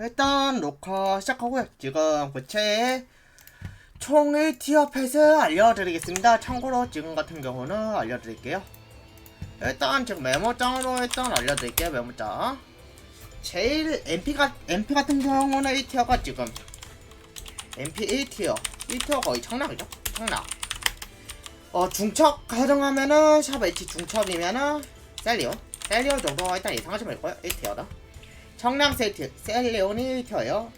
일단 녹화 시작하고요. 지금 고체 총 1티어 펫을 알려드리겠습니다. 참고로 지금 같은 경우는 알려드릴게요. 일단 지금 메모장으로 일단 알려드릴게요. 메모장. 제일 MP가 MP 같은 경우는 1티어가 지금 MP 1티어 1티어 거의 청락이죠. 청락. 어 중첩 가정하면은 샵 H 중첩이면은 셀리오 셀리오 정도 일단 예상하시면 될 거예요. 1티어다. 청랑 세트 셀리온이 1티어예요.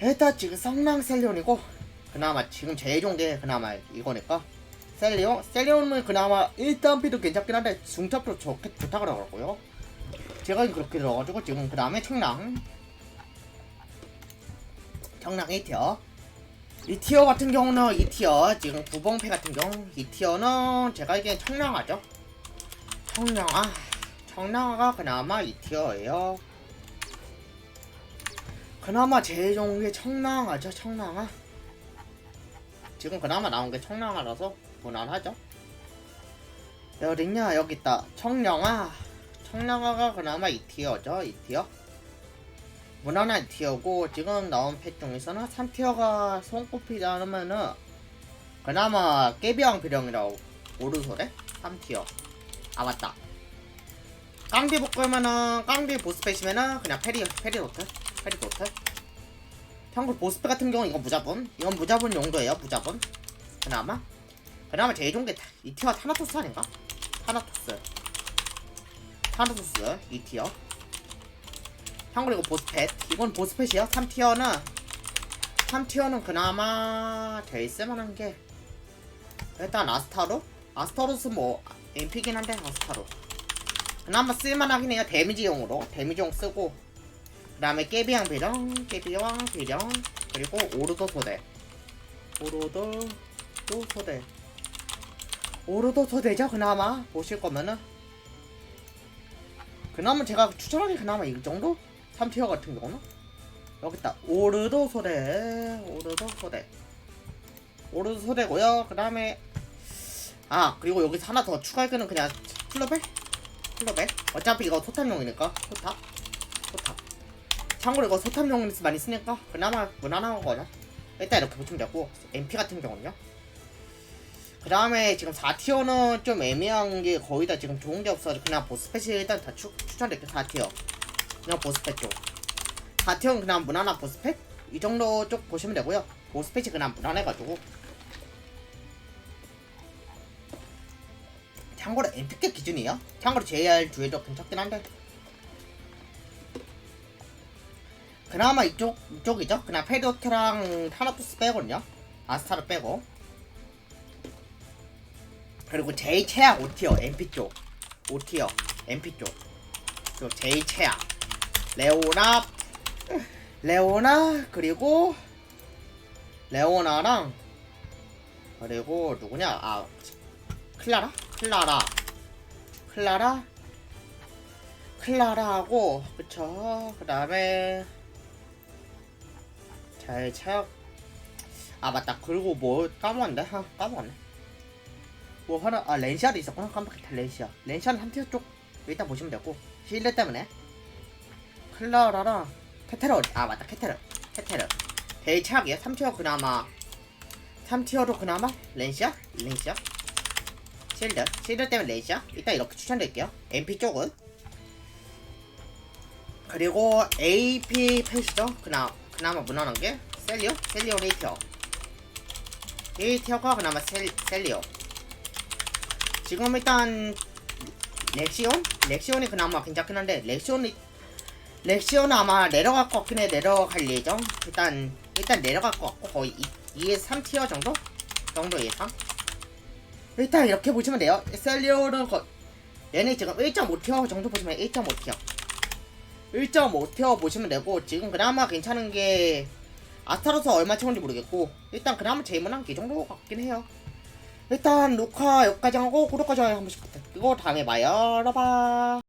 일단 지금 성랑 셀리온이고 그나마 지금 제일 좋은 게 그나마 이거니까. 셀리온 셀리온은 그나마 1단피도 괜찮긴 한데 중첩도 좋게 좋다 그러더라고요. 제가 그렇게 들어가지고 지금 그 다음에 청랑. 청랑 1티어. 2티어 같은 경우는 2티어 지금 구봉패 같은 경우 2티어는 제가 알기엔 청량하죠. 청량아 청량아가 그나마 2티어예요 그나마 제일 좋은 게 청량하죠 청량아? 지금 그나마 나온 게 청량아라서 무난하죠? 어딨냐 여기 있다. 청량아. 청량아가 그나마 2티어죠 2티어? 무난한 티어고 지금 나온 펫 중에서는 3티어가 손꼽히지 않으면은 그나마 깨비왕 비령이라고 오르소래 3티어. 아 맞다. 깡디 복구면은 깡디 보스펫이면은 그냥 페리 페리도트 페리도트 참고로 보스펫 같은 경우는 이건 무자본. 이건 무자본 용도예요 무자본. 그나마. 그나마 제일 좋은 게 이 티어 타나토스 아닌가? 타나토스. 타나토스 이 티어. 참고로 이거 보스펫 이건 보스펫이요. 3티어는 3티어는 그나마 제일 쓸만한 게. 일단 아스타로? 아스타로스 뭐 MP긴 한데 아스타로. 그나마 쓸만하긴 해요 데미지용으로. 데미지용 쓰고 그 다음에 깨비양 비령 깨비왕 비령 그리고 오르도 소대. 오르도 또 소대. 오르도 소대죠? 그나마? 보실 거면은. 그나마 제가 추천하기 그나마 이 정도? 3티어 같은 경우는? 여기 있다. 오르도 소대. 오르도 소대. 오르도 소대고요. 그 다음에 아 그리고 여기서 하나 더 추가할 거는 그냥 플로벨? 플로벨? 어차피 이거 소탑용이니까. 소탑 소탑 참고로 이거 소탑용 많이 쓰니까 그나마 무난한 거죠. 일단 이렇게 보시면 되고 MP 같은 경우는요. 그 다음에 지금 4티어는 좀 애매한 게 거의 다 지금 좋은 게 없어서 그냥 보스펫이 일단 다 추, 추천드릴게요 4티어. 그냥 보스펫 쪽. 4티어는 그냥 무난한 보스펫? 이 정도 쪽 보시면 되고요. 보스펫이 그냥 무난해가지고. 참고로 MPK 기준이에요. 참고로 JR 주에도 괜찮긴 한데 그나마 이쪽, 이쪽이죠? 그냥 페리오트랑 타나토스 빼거든요. 아스타를 빼고. 그리고 제일 최악 5티어 MP 쪽. 5티어 MP 쪽. 또 제일 최악. 레오나 레오나 그리고 레오나랑 그리고 누구냐? 아 클라라? 클라라. 클라라? 클라라하고 그쵸? 그 다음에 잘 체력 아 맞다. 그리고 뭐 까먹었네? 하, 까먹었네. 뭐 하나 아 렌시아도 있었구나. 깜빡했다 렌시아. 렌시아는 3티어 쪽 일단 보시면 되고. 실내 때문에. 클라라랑 케테르 아 맞다. 케테르 케테르 제일 최악이야 3티어 그나마. 3티어로 그나마 렌시아? 렌시아? 실드. 실드 때문에 렌시아? 일단 이렇게 추천드릴게요. MP 쪽은. 그리고 AP 펫이죠? 그나 그나마 무난한 게 셀리오? 셀리오 레이티어. 1티어가 그나마 셀, 셀리오. 지금 일단 렉시온? 렉시온이 그나마 괜찮긴 한데 렉시온이 렉시온은 아마 내려갈 것 같긴 해. 내려갈 예정? 일단 일단 내려갈 것 같고 거의 2, 2에서 3티어 정도? 정도 예상? 일단 이렇게 보시면 돼요. 셀리오는 거, 얘네 지금 1.5티어 정도 보시면 1.5티어 1.5티어 보시면 되고 지금 그나마 괜찮은 게 아스타로스 얼마 채운지 모르겠고 일단 그나마 제일 무난한 게이 정도 같긴 해요. 일단 녹화 여기까지 하고 구독과 좋아요 한 번씩 부탁드리고 다음에 봐요. 여러분